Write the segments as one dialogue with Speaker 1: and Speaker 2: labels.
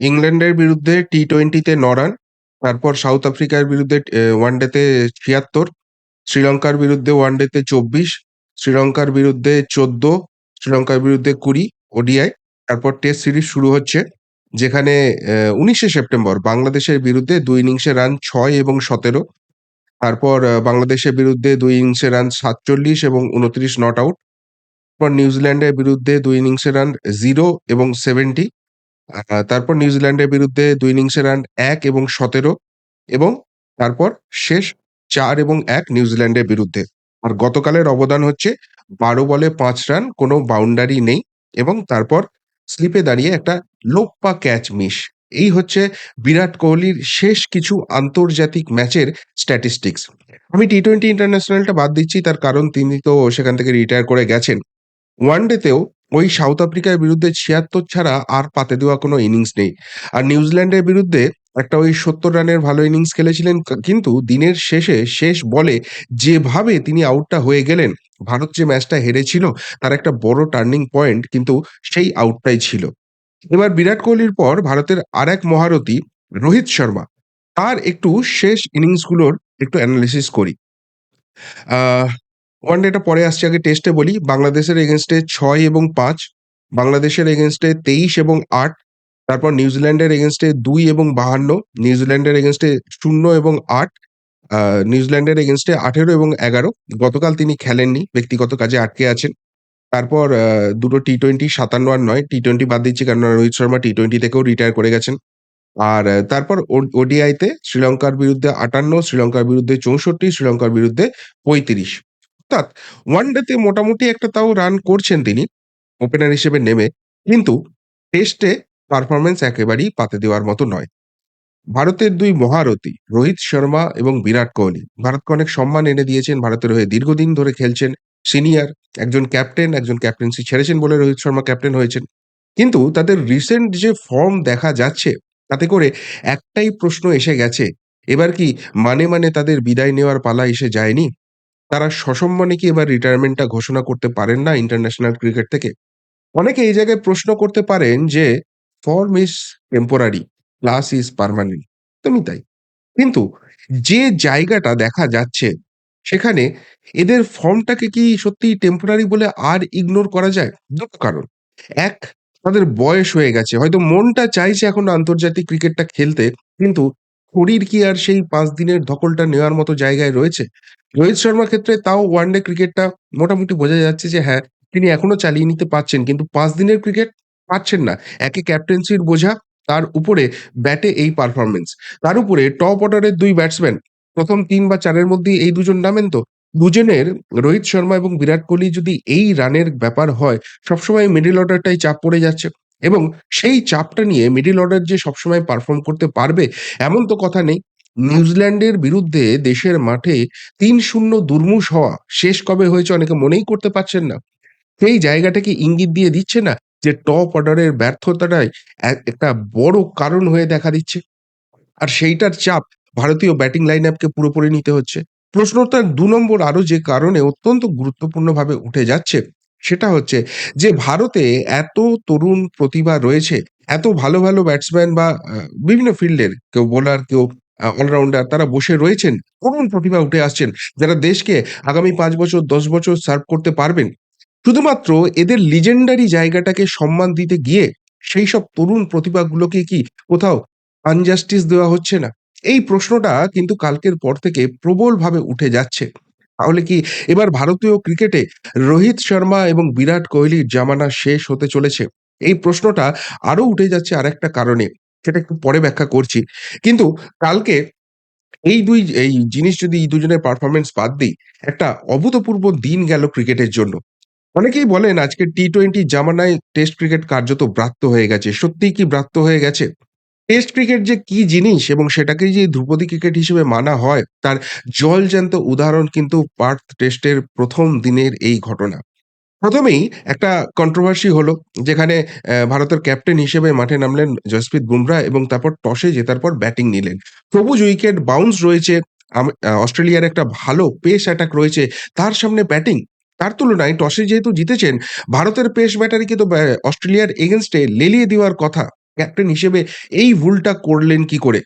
Speaker 1: ইংল্যান্ডের বিরুদ্ধে টি টোয়েন্টিতে ন রান তারপর সাউথ আফ্রিকার বিরুদ্ধে ওয়ান ওয়ানডেতে ছিয়াত্তর, শ্রীলঙ্কার বিরুদ্ধে ওয়ান ওয়ানডেতে চব্বিশ, শ্রীলঙ্কার বিরুদ্ধে চোদ্দ, শ্রীলঙ্কার বিরুদ্ধে কুড়ি ওডিআই তারপর টেস্ট সিরিজ শুরু হচ্ছে, যেখানে উনিশে সেপ্টেম্বর বাংলাদেশের বিরুদ্ধে দুই ইনিংসে রান ছয় এবং সতেরো, তারপর বাংলাদেশের বিরুদ্ধে দুই ইনিংসে রান সাতচল্লিশ এবং উনত্রিশ নট আউট তারপর নিউজিল্যান্ডের বিরুদ্ধে দুই ইনিংসে রান জিরো এবং সেভেন্টি তারপর নিউজিল্যান্ডের বিরুদ্ধে দুই ইনিংসে রান এক এবং সতেরো এবং তারপর শেষ চার এবং এক নিউজিল্যান্ডের বিরুদ্ধে। আর গতকালের অবদান হচ্ছে বারো বলে পাঁচ রান কোনো বাউন্ডারি নেই এবং তারপর স্লিপে দাঁড়িয়ে একটা লোপ্পা ক্যাচ মিস এই হচ্ছে বিরাট কোহলির শেষ কিছু আন্তর্জাতিক ম্যাচের স্ট্যাটিস্টিক্স আমি টি টোয়েন্টি ইন্টারন্যাশনালটা বাদ দিচ্ছি, তার কারণ তিনি তো সেখান থেকে রিটায়ার করে গেছেন। ওয়ানডেতেও ওই সাউথ আফ্রিকার বিরুদ্ধে ছিয়াত্তর ছাড়া আর পাতে দেওয়া কোনো ইনিংস নেই। আর নিউজিল্যান্ডের বিরুদ্ধে একটা ওই সত্তর রানের ভালো ইনিংস খেলেছিলেন, কিন্তু দিনের শেষে শেষ বলে যেভাবে তিনি আউটটা হয়ে গেলেন, ভারত যে ম্যাচটা হেরেছিল তার একটা বড় টার্নিং পয়েন্ট কিন্তু সেই আউটটাই ছিল। এবার বিরাট কোহলির পর ভারতের আর এক মহারথী রোহিত শর্মা। তার একটু শেষ ইনিংসগুলোর একটু অ্যানালিসিস করি। ওয়ানডেটা পরে আসছে, আগে টেস্টে বলি। বাংলাদেশের এগেনস্টে ছয় এবং পাঁচ, বাংলাদেশের এগেনস্টে তেইশ এবং আট, তারপর নিউজিল্যান্ডের এগেনস্টে দুই এবং বাহান্ন নিউজিল্যান্ডের এগেনস্টে শূন্য এবং আট নিউজিল্যান্ডের এগেনস্টে আঠেরো এবং এগারো। গতকাল তিনি খেলেননি, ব্যক্তিগত কাজে আটকে আছেন। তারপর দুটো টি টোয়েন্টি সাতান্ন আর নয় টি টোয়েন্টি বাদ দিচ্ছি কারণ রোহিত শর্মা টি টোয়েন্টি থেকেও রিটায়ার করে গেছেন। আর তারপর ওডিআইতে শ্রীলঙ্কার বিরুদ্ধে আটান্ন, শ্রীলঙ্কার বিরুদ্ধে চৌষট্টি, শ্রীলঙ্কার বিরুদ্ধে পঁয়ত্রিশ। অর্থাৎ ওয়ান ওয়ানডেতে মোটামুটি একটা তাও রান করছেন তিনি ওপেনার হিসেবে নেমে, কিন্তু টেস্টে পারফরমেন্স একেবারেই পাতে দেওয়ার মতো নয়। ভারতের দুই মহারথী, রোহিত শর্মা এবং বিরাট কোহলি, ভারতকে অনেক সম্মান এনে দিয়েছেন, ভারতের হয়ে দীর্ঘদিন ধরে খেলছেন সিনিয়র একজন ক্যাপ্টেন একজন ক্যাপ্টেন্সি ছেড়েছেন বলে রোহিত শর্মা ক্যাপ্টেন হয়েছেন। কিন্তু তাদের রিসেন্ট যে ফর্ম দেখা যাচ্ছে, তাতে করে একটাই প্রশ্ন এসে গেছে, এবার কি মানে মানে তাদের বিদায় নেওয়ার পালা এসে যায়নি? তারা সসম্মানে কি এবার রিটায়ারমেন্টটা ঘোষণা করতে পারেন না ইন্টারন্যাশনাল ক্রিকেট থেকে? অনেকে এই জায়গায় প্রশ্ন করতে পারেন যে form is temporary class is permanent তুমি তাই। কিন্তু যে জায়গাটা দেখা যাচ্ছে, সেখানে এদের ফর্মটাকে কি সত্যি টেম্পোরারি বলে আর ইগনোর করা যায়? দুটো কারণ। এক, তাদের বয়স হয়ে গেছে। হয়তো মনটা চাইছে এখন আন্তর্জাতিক ক্রিকেটটা খেলতে, কিন্তু শরীর কি আর সেই পাঁচ দিনের ধকলটা নেওয়ার মতো জায়গায় রয়েছে? রোহিত শর্মার ক্ষেত্রে তাও ওয়ানডে ক্রিকেটটা মোটামুটি বোঝা যাচ্ছে যে হ্যাঁ তিনি এখনও চালিয়ে নিতে পারছেন, কিন্তু পাঁচ দিনের ক্রিকেট পারছেন না। একে ক্যাপ্টেন্সির বোঝা, তার উপরে ব্যাটে এই পারফরমেন্স তার উপরে টপ অর্ডারের দুই ব্যাটসম্যান প্রথম তিন বা চারের মধ্যে এই দুজন নামেন তো। দুজনের, রোহিত শর্মা এবং বিরাট কোহলি যদি এই রানের ব্যাপার হয়, সবসময় মিডল অর্ডারটাই চাপ পড়ে যাচ্ছে। এবং সেই চাপটা নিয়ে মিডিল অর্ডার যে সবসময় পারফর্ম করতে পারবে, এমন তো কথা নেই। নিউজিল্যান্ডের বিরুদ্ধে দেশের মাঠে তিন শূন্য দুর্মুষ হওয়া শেষ কবে হয়েছে অনেকে মনেই করতে পারছেন না। সেই জায়গাটাকে ইঙ্গিত দিয়ে দিচ্ছে না যে টপ অর্ডারের ব্যর্থতাটাই এক- একটা বড় কারণ হয়ে দেখা দিচ্ছে। আর সেইটার চাপ ভারতীয় ব্যাটিং লাইন আপকে পুরোপুরি নিতে হচ্ছে। প্রশ্নটা দু নম্বর আরও যে কারণে অত্যন্ত গুরুত্বপূর্ণভাবে উঠে যাচ্ছে সেটা হচ্ছে যে ভারতে এত তরুণ প্রতিভা রয়েছে, এত ভালো ভালো ব্যাটসম্যান বা বিভিন্ন ফিল্ডের কেউ বোলার কেউ অলরাউন্ডার তারা বসে রয়েছেন, তরুণ প্রতিভা উঠে আসছেন, যারা দেশকে আগামী পাঁচ বছর, দশ বছর সার্ভ করতে পারবেন। শুধুমাত্র এদের লিজেন্ডারি জায়গাটাকে সম্মান দিতে গিয়ে সেই সব তরুণ প্রতিভাগুলোকে কি কোথাও আনজাস্টিস দেওয়া হচ্ছে না? এই প্রশ্নটা কিন্তু কালকের পর থেকে প্রবলভাবে উঠে যাচ্ছে। তাহলে কি এবার ভারতীয় ক্রিকেটে রোহিত শর্মা এবং বিরাট কোহলির জামানা শেষ হতে চলেছে? এই প্রশ্নটা আরও উঠে যাচ্ছে আরেকটা কারণে, সেটা একটু পরে ব্যাখ্যা করছি। কিন্তু কালকে এই দুই, এই জিনিস যদি এই দুজনের পারফরমেন্স বাদ দিই, একটা অভূতপূর্ব দিন গেল ক্রিকেটের জন্য। অনেকেই বলেন আজকে টি টোয়েন্টি জামানায় টেস্ট ক্রিকেট কার্যত ব্রাত্য হয়ে গেছে। সত্যিই কি ব্রাত্য হয়ে গেছে? টেস্ট ক্রিকেট যে কি জিনিস এবং সেটাকে যে ধ্রুপদী ক্রিকেট হিসেবে মানা হয়, তার জলজ্যান্ত উদাহরণ কিন্তু পার্থ টেস্টের প্রথম দিনের এই ঘটনা। প্রথমেই একটা কন্ট্রোভার্সি হলো, যেখানে ভারতের ক্যাপ্টেন হিসেবে মাঠে নামলেন জসপ্রীত বুমরা এবং তারপর টসে জেতার পর ব্যাটিং নিলেন। সবুজ উইকেট বাউন্স রয়েছে অস্ট্রেলিয়ার একটা ভালো পেস অ্যাটাক রয়েছে, তার সামনে ব্যাটিং তার তুলনায় টসে যেহেতু জিতেছেন, ভারতের পেস ব্যাটারিকে তো অস্ট্রেলিয়ার এগেনস্টে লেলিয়ে দেওয়ার কথা। ক্যাপ্টেন হিসেবে এই ভুলটা করলেন কি করে?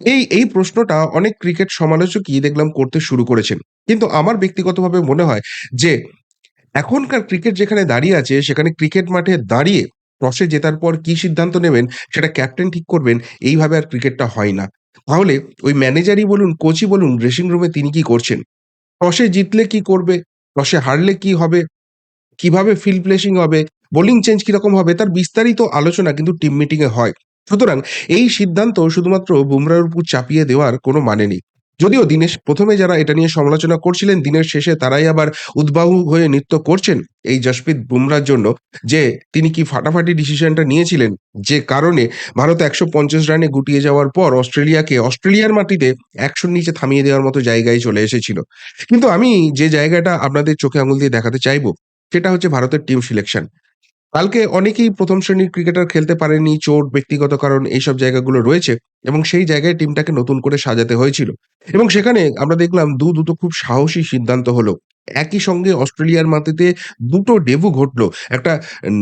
Speaker 1: এই, এই প্রশ্নটা অনেক ক্রিকেট সমালোচকই দেখলাম করতে শুরু করেছেন। কিন্তু আমার ব্যক্তিগতভাবে মনে হয় যে, এখনকার ক্রিকেট যেখানে দাঁড়িয়ে আছে সেখানে ক্রিকেট মাঠে দাঁড়িয়ে টসে জেতার পর কি সিদ্ধান্ত নেবেন সেটা ক্যাপ্টেন ঠিক করবেন এইভাবে আর ক্রিকেটটা হয় না। তাহলে ওই ম্যানেজারই বলুন, কোচই বলুন ড্রেসিং রুমে তিনি কি করছেন? টসে জিতলে কি করবে? টসে হারলে কি হবে? কীভাবে ফিল্ড প্লেসিং হবে? বোলিং চেঞ্জ কীরকম হবে? তার বিস্তারিত আলোচনা কিন্তু টিম মিটিং এ হয়। সুতরাং এই সিদ্ধান্ত শুধুমাত্র বুমরার উপর চাপিয়ে দেওয়ার কোনো মানে নেই। যদিও দিনের প্রথমে যারা এটা নিয়ে সমালোচনা করছিলেন, দিনের শেষে তারাই আবার উদ্বাহু হয়ে নৃত্য করছেন এই জসপ্রীত বুমরার জন্য যে তিনি কি ফাটাফাটি ডিসিশনটা নিয়েছিলেন, যে কারণে ভারত ১৫০ রানে গুটিয়ে যাওয়ার পর অস্ট্রেলিয়াকে অস্ট্রেলিয়ার মাটিতে ১০০ র নিচে থামিয়ে দেওয়ার মতো জায়গায় চলে এসেছিল। কিন্তু আমি যে জায়গাটা আপনাদের চোখে আঙুল দিয়ে দেখাতে চাইব, সেটা হচ্ছে ভারতের টিম সিলেকশন। কালকে অনেকেই প্রথম শ্রেণির ক্রিকেটার খেলতে পারেননি, চোট, ব্যক্তিগত কারণ এইসব জায়গাগুলো রয়েছে এবং সেই জায়গায় টিমটাকে নতুন করে সাজাতে হয়েছিল। এবং সেখানে আমরা দেখলাম দু দুটো খুব সাহসী সিদ্ধান্ত হলো। একই সঙ্গে অস্ট্রেলিয়ার মাটিতে দুটো ডেবু ঘটলো। একটা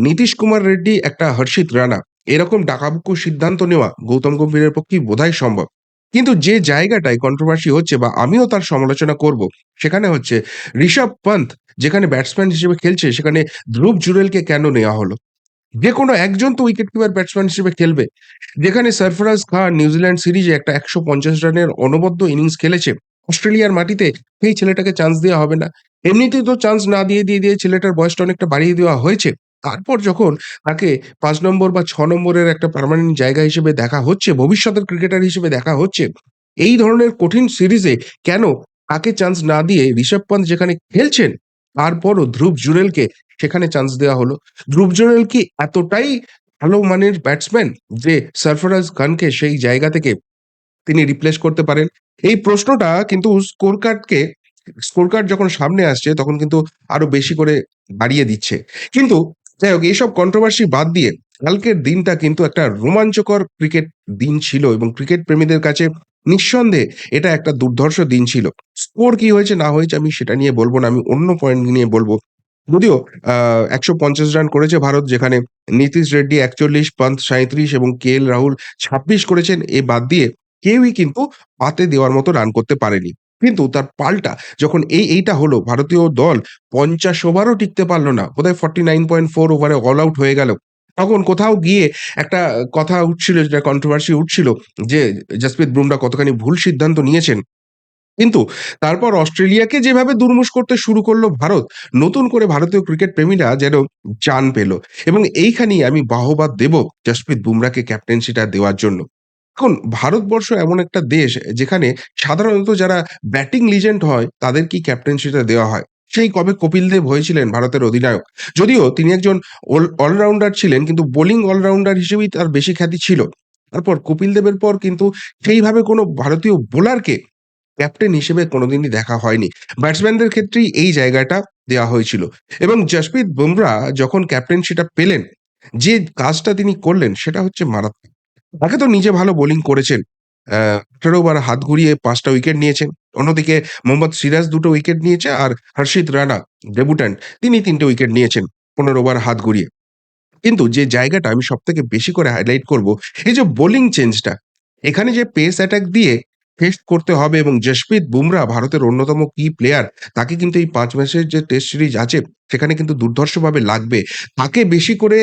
Speaker 1: নীতিশ কুমার রেড্ডি, একটা হর্ষিত রানা। এরকম ডাকাবুকু সিদ্ধান্ত নেওয়া গৌতম গম্ভীরের পক্ষেই বোধহয় সম্ভব। কিন্তু যে জায়গাটায় কন্ট্রোভার্সি হচ্ছে বা আমিও তার সমালোচনা করব, সেখানে হচ্ছে ঋষভ পন্থ যেখানে ব্যাটসম্যান হিসেবে খেলছে সেখানে ধ্রুব জুরেলকে কেন নেওয়া হলো? যেকোনো একজন তো উইকেট কিপার ব্যাটসম্যান হিসেবে খেলবে। যেখানে সরফরাজ খান নিউজিল্যান্ড সিরিজে একটা ১৫০ রানের অনবদ্য ইনিংস খেলেছে। অস্ট্রেলিয়ার মাটিতে সেই ছেলেটাকে চান্স দেওয়া হবে না। এমনিতেই তো চান্স না দিয়ে, দিয়ে, দিয়ে ছেলেটার বয়সটা অনেকটা বাড়িয়ে দেওয়া হয়েছে। তারপর যখন তাকে ৫ নম্বর বা ৬ নম্বরের একটা পার্মানেন্ট জায়গা হিসেবে দেখা হচ্ছে, ভবিষ্যতের ক্রিকেটার হিসেবে দেখা হচ্ছে। এই ধরনের কঠিন সিরিজে কেন তাকে চান্স না দিয়ে ঋষভ পান্থ যেখানে খেলছেন, তারপরও ধ্রুব জুরেলকে সেখানে চান্স দেওয়া হলো। ধ্রুব জুরেল কি এতটাই ভালো মানের ব্যাটসম্যান যে সরফরাজ খানকে সেই জায়গা থেকে তিনি রিপ্লেস করতে পারেন? এই প্রশ্নটা কিন্তু স্কোর কার্ডকে স্কোর কার্ড যখন সামনে আসছে তখন কিন্তু আরও বেশি করে বাড়িয়ে দিচ্ছে। কিন্তু যাই হোক এইসব কন্ট্রোভার্সি বাদ দিয়ে কালকের দিনটা কিন্তু একটা রোমাঞ্চকর ক্রিকেট দিন ছিল এবং ক্রিকেট প্রেমীদের কাছে নিঃসন্দেহে এটা একটা দুর্ধর্ষ দিন ছিল। স্কোর কি হয়েছে না হয়েছে আমি সেটা নিয়ে বলব না। আমি অন্য পয়েন্ট নিয়ে বলব যদিও আ ১৫০ রান করেছে ভারত যেখানে নীতিশ রেড্ডি ৪১, পান্থ ৩৭ এবং কে.এল. রাহুল ২৬ করেছেন। এ বাদ দিয়ে কেউই কিন্তু পাতে দেওয়ার মতো রান করতে পারেনি। কিন্তু তার পাল্টা যখন এই এইটা হলো ভারতীয় দল ৫০ ওভারও টিকতে পারল না। বোধহয় 49.4 ওভারে অল আউট হয়ে গেল। তখন কোথাও গিয়ে একটা কথা উঠছিল যেটা কন্ট্রোভার্সি উঠছিল যে জসপ্রীত বুমরাহ কতখানি ভুল সিদ্ধান্ত নিয়েছেন। কিন্তু তারপর অস্ট্রেলিয়াকে যেভাবে দুর্মুষ করতে শুরু করল ভারত, নতুন করে ভারতীয় ক্রিকেট প্রেমীরা যেন জান পেল। এবং এইখানেই আমি বাহবা দেব জসপ্রীত বুমরাহকে ক্যাপ্টেন্সিটা দেওয়ার জন্য। এখন ভারতবর্ষ এমন একটা দেশ যেখানে সাধারণত যারা ব্যাটিং লিজেন্ড হয় তাদেরকেই ক্যাপ্টেন্সিটা দেওয়া হয়। সেই কবে কপিল দেব হয়েছিলেন ভারতের অধিনায়ক। যদিও তিনি একজন অলরাউন্ডার ছিলেন কিন্তু বোলিং অলরাউন্ডার হিসেবেই তার বেশি খ্যাতি ছিল। তারপর কপিল দেবের পর কিন্তু সেইভাবে কোনো ভারতীয় বোলারকে ক্যাপ্টেন হিসেবে কোনোদিনই দেখা হয়নি। ব্যাটসম্যানদের ক্ষেত্রেই এই জায়গাটা দেওয়া হয়েছিল। এবং জসপ্রীত বুমরাহ যখন ক্যাপ্টেন্সিটা পেলেন, যে কাজটা তিনি করলেন সেটা হচ্ছে মারাত্মক। তাকে তো নিজে ভালো বোলিং করেছেন। ১৮ ওভার হাত ঘুরিয়ে পাঁচটা উইকেট নিয়েছেন। অন্যদিকে মোহাম্মদ সিরাজ দুটো উইকেট নিয়েছে আর হর্ষিত রানা ডেবুট্যান্ট তিনি তিনটে উইকেট নিয়েছেন ১৫ বার হাত ঘুরিয়ে। কিন্তু যে জায়গাটা আমি সব থেকে বেশি করে হাইলাইট করব, এই যে বোলিং চেঞ্জটা। এখানে যে পেস অ্যাটাক দিয়ে ফেস করতে হবে এবং জসপ্রীত বুমরাহ ভারতের অন্যতম কি প্লেয়ার তাকে কিন্তু এই পাঁচ ম্যাচের যে টেস্ট সিরিজ আছে সেখানে কিন্তু দুর্ধর্ষভাবে লাগবে। তাকে বেশি করে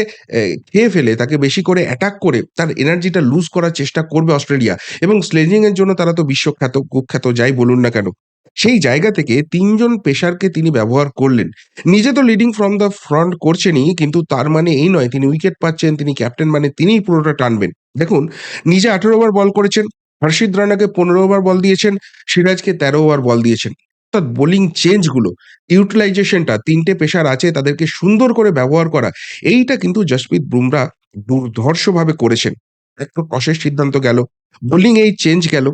Speaker 1: খেয়ে ফেলে, তাকে বেশি করে অ্যাটাক করে তার এনার্জিটা লুজ করার চেষ্টা করবে অস্ট্রেলিয়া এবং স্লেজিং এর জন্য তারা তো বিশ্বখ্যাত, কুখ্যাত যাই বলুন না কেন। সেই জায়গা থেকে ৩ জন পেসারকে তিনি ব্যবহার করলেন। নিজে তো লিডিং ফ্রম দ্য ফ্রন্ট করছেনই কিন্তু তার মানে এই নয় তিনি উইকেট পাচ্ছেন, তিনি ক্যাপ্টেন মানে তিনিই পুরোটা টানবেন। দেখুন নিজে ১৮ ওভার বল করেছেন, হর্ষিত রানাকে ১৫ ওভার বল দিয়েছেন, সিরাজকে ১৩ ওভার বল দিয়েছেন। অর্থাৎ বোলিং চেঞ্জগুলো ইউটিলাইজেশনটা ৩ টে পেসার আছে তাদেরকে সুন্দর করে ব্যবহার করা, এইটা কিন্তু জসপ্রীত বুমরা দুর্ধর্ষভাবে করেছেন। একটু তো টসের সিদ্ধান্ত গেল, বোলিং এই চেঞ্জ গেল,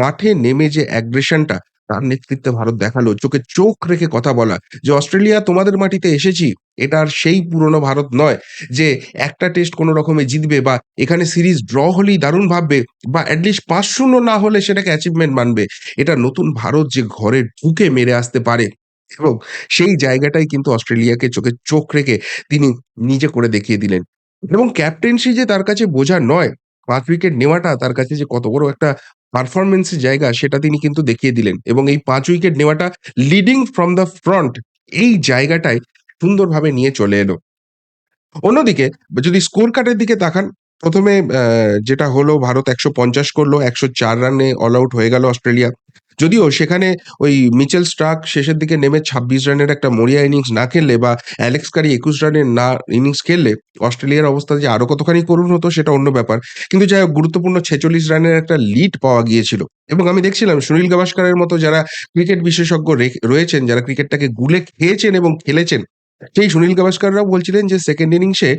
Speaker 1: মাঠে নেমে যে অ্যাগ্রেশনটা তার নেতৃত্বে ভারত দেখাল, চোখে চোখ রেখে কথা বলা যে অস্ট্রেলিয়া তোমাদের মাটিতে এসেছি। এটা আর সেই পুরনো ভারত নয় যে একটা টেস্ট কোনো রকমে জিতবে বা এখানে সিরিজ ড্র হলেই দারুণ ভাববে বা এট লিস্ট ৫-০ না হলে সেটাকে অ্যাচিভমেন্ট মানবে। এটা নতুন ভারত যে ঘরে ঢুকে মেরে আসতে পারে এবং সেই জায়গাটাই কিন্তু অস্ট্রেলিয়াকে চোখে চোখ রেখে তিনি নিজে করে দেখিয়ে দিলেন। এবং ক্যাপ্টেন্সি যে তার কাছে বোঝা নয়, পাঁচ উইকেট নেওয়াটা তার কাছে যে কত বড় একটা পারফরম্যান্স এর জায়গা সেটা তিনি কিন্তু দেখিয়ে দিলেন। এবং এই পাঁচ উইকেট নেওয়াটা লিডিং ফ্রম দ্য ফ্রন্ট এই জায়গাটায় সুন্দরভাবে নিয়ে চলে এলো। অন্যদিকে যদি স্কোর কার্ডের দিকে তাকান, ১ম এ যেটা হলো ভারত ১৫০ করল, ১০৪ রানে অল আউট হয়ে গেল অস্ট্রেলিয়া। যদিও সেখানে ওই মিচেল স্টার্ক শেষের দিকে নেমে ২৬ রানের একটা মরিয়া ইনিংস না খেললে বা অ্যালেক্স কারি ২১ রানের না ইনিংস খেললে অস্ট্রেলিয়ার অবস্থা যে আরও কতখানি করুণ হতো সেটা অন্য ব্যাপার। কিন্তু যাই হোক গুরুত্বপূর্ণ ৪৬ রানের একটা লিড পাওয়া গিয়েছিল। এবং আমি দেখছিলাম সুনীল গাভাস্কারের মতো যারা ক্রিকেট বিশেষজ্ঞ রে রয়েছেন, যারা ক্রিকেটটাকে গুলে খেয়েছেন এবং খেলেছেন, সেই সুনীল গাভাস্কাররাও বলছিলেন যে সেকেন্ড ইনিংসে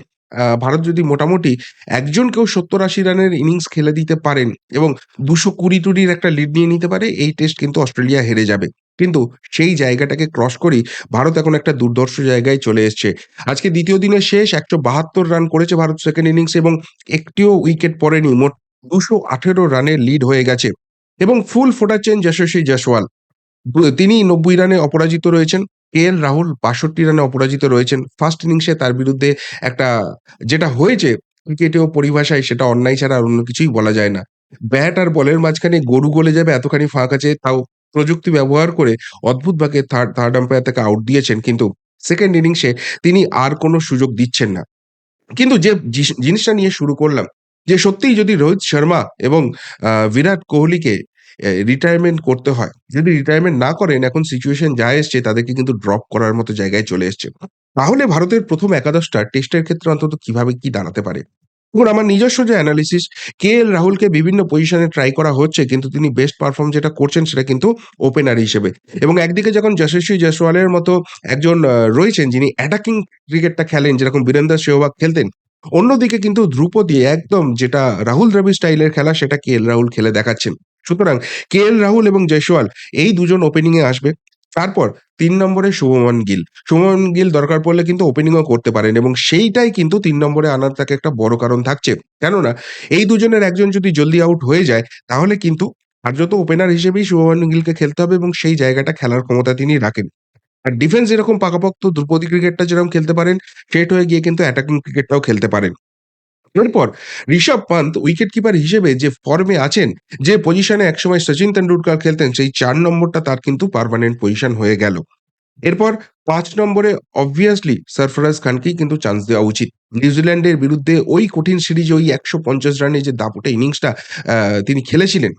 Speaker 1: ভারত যদি মোটামুটি একজন কেউ ৭০-৮০ রানের ইনিংস খেলে দিতে পারেন এবং ২২০-২০ একটা লিড নিয়ে নিতে পারে, এই টেস্ট কিন্তু অস্ট্রেলিয়া হেরে যাবে। কিন্তু সেই জায়গাটাকে ক্রস করেই ভারত এখন একটা দুর্ধর্ষ জায়গায় চলে এসছে। আজকে দ্বিতীয় দিনের শেষ ১৭২ রান করেছে ভারত সেকেন্ড ইনিংসে এবং একটিও উইকেট পড়েনি। মোট ২১৮ রানের লিড হয়ে গেছে। এবং ফুল ফোটাচ্ছেন যশস্বী জয়সওয়াল। তিনি ৯০ রানে অপরাজিত রয়েছেন। কে.এল. রাহুল ৬২ রানে অপরাজিত রয়েছেন। ফার্স্ট ইনিংসে তার বিরুদ্ধে একটা, যেটা হয়েছে ক্রিকেটীয় পরিভাষায় সেটা অন্যায় ছাড়া আর অন্য কিছুই বলা যায় না। ব্যাট আর বলের মাঝখানে গরু গলে যাবে, এতখানি ফাঁক আছে, তাও প্রযুক্তি ব্যবহার করে অদ্ভুতভাবে থার্ড থার্ড আম্পায়ার তাকে আউট দিয়েছেন। কিন্তু সেকেন্ড ইনিংসে তিনি আর কোনো সুযোগ দিচ্ছেন না। কিন্তু যে জিনিসটা নিয়ে শুরু করলাম, যে সত্যিই যদি রোহিত শর্মা এবং বিরাট কোহলিকে রিটায়ারমেন্ট করতে হয়, যদি রিটায়ারমেন্ট না করেন এখন সিচুয়েশন যা এসছে তাদেরকে কিন্তু ড্রপ করার মতো জায়গায় চলে এসছে। তাহলে ভারতের প্রথম একাদশটা টেস্টের ক্ষেত্রে অন্তত কীভাবে কি দাঁড়াতে পারে? দেখুন আমার নিজস্ব যে অ্যানালিসিস কে এল রাহুলকে বিভিন্ন পজিশনে ট্রাই করা হচ্ছে কিন্তু তিনি বেস্ট পারফর্ম যেটা করছেন সেটা কিন্তু ওপেনার হিসেবে। এবং একদিকে যখন যশস্বী জয়সওয়ালের মতো একজন রয়েছেন যিনি অ্যাটাকিং ক্রিকেটটা খেলেন যেরকম বীরেন্দ্র সেহবাগ খেলতেন। অন্যদিকে কিন্তু ধ্রুপদী একদম যেটা রাহুল দ্রাবিড় স্টাইলের খেলা সেটা কে এল রাহুল খেলে দেখাচ্ছেন। সুতরাং কে এল রাহুল এবং জয়সওয়াল এই দুজন ওপেনিং এ আসবে। তারপর তিন নম্বরে শুভমন গিল। শুভমন গিল দরকার পড়লে কিন্তু ওপেনিং ও করতে পারেন এবং সেইটাই কিন্তু তিন নম্বরে আনার তাকে একটা বড় কারণ থাকছে। কেননা এই দুজনের একজন যদি জলদি আউট হয়ে যায় তাহলে কিন্তু কার্যত ওপেনার হিসেবেই শুভমন গিলকে খেলতে হবে এবং সেই জায়গাটা খেলার ক্ষমতা তিনি রাখেন। আর ডিফেন্স যেরকম পাকাপোক্ত ধ্রুপদী ক্রিকেটটা যেরকম খেলতে পারেন, স্ট্রেট হয়ে গিয়ে কিন্তু অ্যাটাকিং ক্রিকেটটাও খেলতে পারেন। এরপর ঋষভ পান্ত উইকেট কিপার হিসেবে যে ফর্মে আছেন, যে পজিশনে একসময় সচিন তেন্ডুলকার খেলতেন সেই চার নম্বরটা তার কিন্তু পারমানেন্ট পজিশন হয়ে গেল। এরপর পাঁচ নম্বরে অবভিয়াসলি সরফরাজ খানকেই কিন্তু চান্স দেওয়া উচিত। নিউজিল্যান্ডের বিরুদ্ধে ওই কঠিন সিরিজে ওই ১৫০ রানের যে দাপুটে ইনিংসটা তিনি খেলেছিলেন,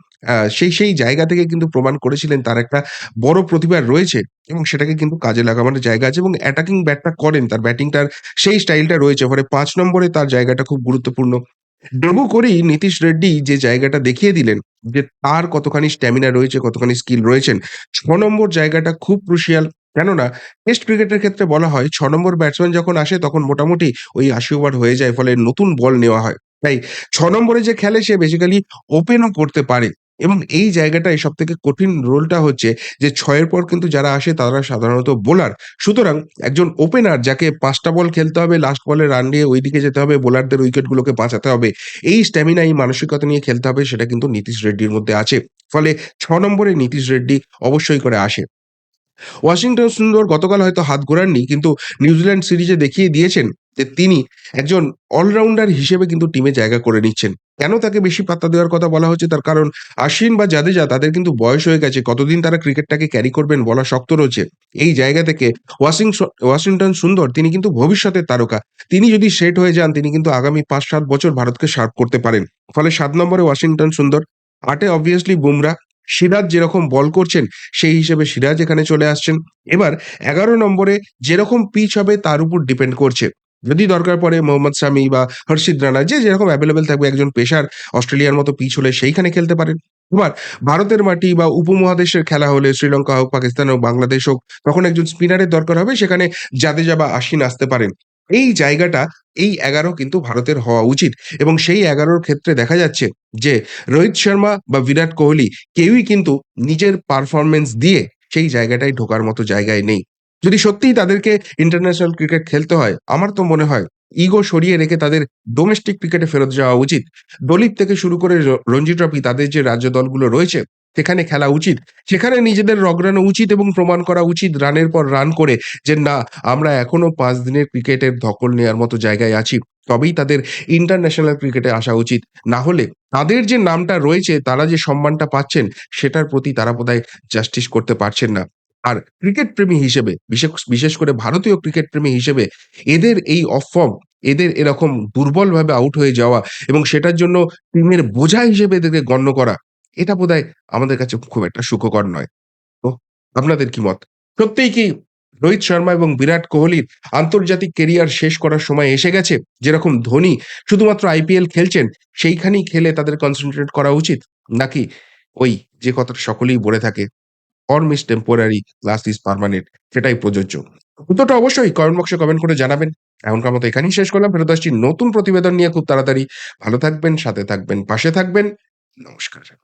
Speaker 1: সেই সেই জায়গা থেকে কিন্তু প্রমাণ করেছিলেন তার একটা বড় প্রতিভা রয়েছে এবং সেটাকে কিন্তু কাজে লাগানোর জায়গা আছে এবং অ্যাটাকিং ব্যাটটা করেন তার ব্যাটিংটার সেই স্টাইলটা রয়েছে। ফলে পাঁচ নম্বরে তার জায়গাটা খুব গুরুত্বপূর্ণ। ডেবু করেই নীতিশ রেড্ডি যে জায়গাটা দেখিয়ে দিলেন যে তার কতখানি স্ট্যামিনা রয়েছে, কতখানি স্কিল রয়েছেন। ছ নম্বর জায়গাটা খুব ক্রুশিয়াল। কেননা টেস্ট ক্রিকেটের ক্ষেত্রে বলা হয় ছ নম্বর ব্যাটসম্যান যখন আসে তখন মোটামুটি ওই ৮০ ওভার হয়ে যায়। ফলে নতুন বল নেওয়া হয়। তাই ছ নম্বরে যে খেলে সে বেসিক্যালি ওপেনও করতে পারে এবং এই জায়গাটায় সবথেকে কঠিন রোলটা হচ্ছে যে ছয়ের পর কিন্তু যারা আসে তারা সাধারণত বোলার। সুতরাং একজন ওপেনার যাকে পাঁচটা বল খেলতে হবে, লাস্ট বলে রান নিয়ে ওইদিকে যেতে হবে, বোলারদের উইকেটগুলোকে বাঁচাতে হবে। এই স্ট্যামিনা এই মানসিকতা নিয়ে খেলতে হবে সেটা কিন্তু নীতিশ রেড্ডির মধ্যে আছে। ফলে ছ নম্বরে নীতিশ রেড্ডি অবশ্যই করে আসে। ওয়াশিংটন সুন্দর গতকাল হয়তো হাত ঘোরাননি কিন্তু নিউজিল্যান্ড সিরিজে দেখিয়ে দিয়েছেন যে তিনি একজন অলরাউন্ডার হিসেবে কিন্তু টিমে জায়গা করে নিচ্ছেন। কেন তাকে বেশি পাত্তা দেওয়ার কথা বলা হচ্ছে তার কারণ আশ্বিন বা জাদেজা তাদের কিন্তু বয়স হয়ে গেছে। কতদিন তারা ক্রিকেটটাকে ক্যারি করবেন বলা শক্ত রয়েছে। এই জায়গা থেকে ওয়াশিংস ওয়াশিংটন সুন্দর তিনি কিন্তু ভবিষ্যতের তারকা। তিনি যদি সেট হয়ে যান তিনি কিন্তু আগামী ৫-৭ বছর ভারতকে শার্প করতে পারেন। ফলে সাত নম্বরে ওয়াশিংটন সুন্দর, ৮ এ অবভিয়াসলি বুমরাহ, সিরাজ যেরকম বল করছেন সেই হিসেবে সিরাজ এখানে চলে আসছেন। এবার ১১ নম্বরে যেরকম পিচ হবে তার উপর ডিপেন্ড করছে। যদি দরকার পড়ে মোহাম্মদ শামি বা হর্ষিত রানা যে যেরকম অ্যাভেলেবেল থাকবে একজন পেশার অস্ট্রেলিয়ার মতো পিচ হলে সেইখানে খেলতে পারেন। এবার ভারতের মাটি বা উপমহাদেশের খেলা হলে শ্রীলঙ্কা হোক, পাকিস্তান হোক, বাংলাদেশ হোক তখন একজন স্পিনারের দরকার হবে সেখানে জাদেজা বা আশ্বিন আসতে পারেন। এই জায়গাটা এই ১১ কিন্তু ভারতের হওয়া উচিত এবং সেই এগারোর ক্ষেত্রে দেখা যাচ্ছে যে, রোহিত শর্মা বা বিরাট কোহলি কেউই কিন্তু নিজের পারফরমেন্স দিয়ে সেই জায়গাটায় ঢোকার মতো জায়গায় নেই। যদি সত্যিই তাদেরকে ইন্টারন্যাশনাল ক্রিকেট খেলতে হয়, আমার তো মনে হয় ইগো সরিয়ে রেখে তাদের ডোমেস্টিক ক্রিকেটে ফেরত যাওয়া উচিত। দলিত থেকে শুরু করে রঞ্জি ট্রফি তাদের যে রাজ্য দলগুলো রয়েছে সেখানে খেলা উচিত। সেখানে নিজেদের রগড়ানো উচিত এবং প্রমাণ করা উচিত রানের পর রান করে যে না আমরা এখনও পাঁচ দিনের ক্রিকেটের ধকল নেওয়ার মতো জায়গায় আছি। তবেই তাদের ইন্টারন্যাশনাল ক্রিকেটে আসা উচিত। না হলে তাদের যে নামটা রয়েছে, তারা যে সম্মানটা পাচ্ছেন, সেটার প্রতি তারা বোধহয় জাস্টিস করতে পারছেন না। আর ক্রিকেট প্রেমী হিসেবে বিশেষ বিশেষ করে ভারতীয় ক্রিকেট প্রেমী হিসেবে এদের এই অফ ফর্ম, এদের এরকম দুর্বলভাবে আউট হয়ে যাওয়া এবং সেটার জন্য টিমের বোঝা হিসেবে এদেরকে গণ্য করা, এটা বোধহয় আমাদের কাছে খুব একটা সুখকর নয়। তো আপনাদের কি মত? সত্যিই কি রোহিত শর্মা এবং বিরাট কোহলির আন্তর্জাতিক কেরিয়ার শেষ করার সময় এসে গেছে? যেরকম ধোনি শুধুমাত্র আইপিএল খেলছেন, সেইখানেই খেলে তাদের কনসেন্ট্রেট করা উচিত? নাকি ওই যে কথাটা সকলেই বলে থাকে, "form is temporary, class is permanent" সেটাই প্রযোজ্য? উত্তরটা অবশ্যই কমেন্ট বক্সে কমেন্ট করে জানাবেন। এখনকার মতো এখানেই শেষ করলাম। ফেরত আসছি নতুন প্রতিবেদন নিয়ে খুব তাড়াতাড়ি। ভালো থাকবেন, সাথে থাকবেন, পাশে থাকবেন। নমস্কার।